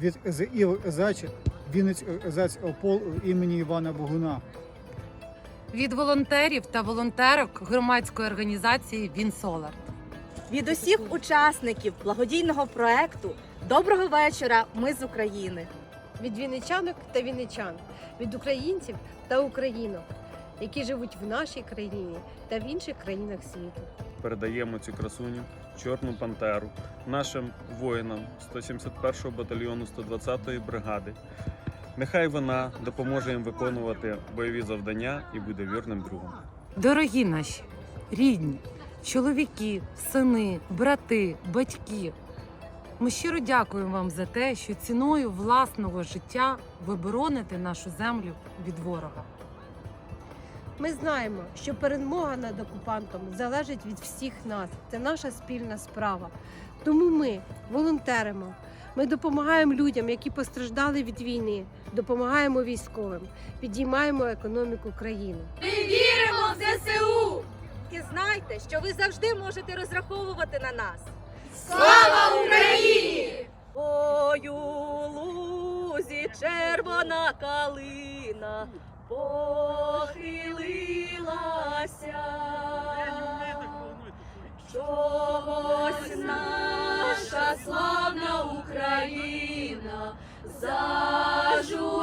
від ЗІЛ Зач Вінниць Заць Опол імені Івана Богуна. Від волонтерів та волонтерок громадської організації Вінсолар. Від усіх учасників благодійного проекту Доброго вечора! Ми з України. від вінничанок та вінничан, від українців та українок, які живуть в нашій країні та в інших країнах світу. Передаємо цю красуню, чорну пантеру, нашим воїнам 171-го батальйону 120-ї бригади. Нехай вона допоможе їм виконувати бойові завдання і буде вірним другом. Дорогі наші, рідні, чоловіки, сини, брати, батьки. Ми щиро дякуємо вам за те, що ціною власного життя ви бороните нашу землю від ворога. Ми знаємо, що перемога над окупантом залежить від всіх нас. Це наша спільна справа. Тому ми волонтеримо. Ми допомагаємо людям, які постраждали від війни, допомагаємо військовим, підіймаємо економіку країни. Ми віримо в ЗСУ! І знайте, що ви завжди можете розраховувати на нас. Слава Україні! Ой, у лузі червона калина похилилася. Чогось наша славна Україна зажурилася.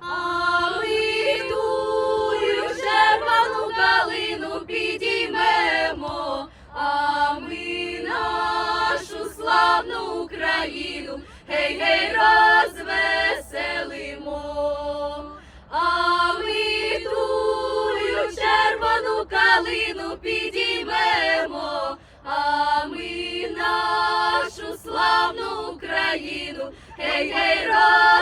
А ми тую червону калину підіймемо, а ми нашу славну Україну, гей, гей, розвеселимо. Калину підіймемо, а ми нашу славну Україну, гей, гей, розвеселимо.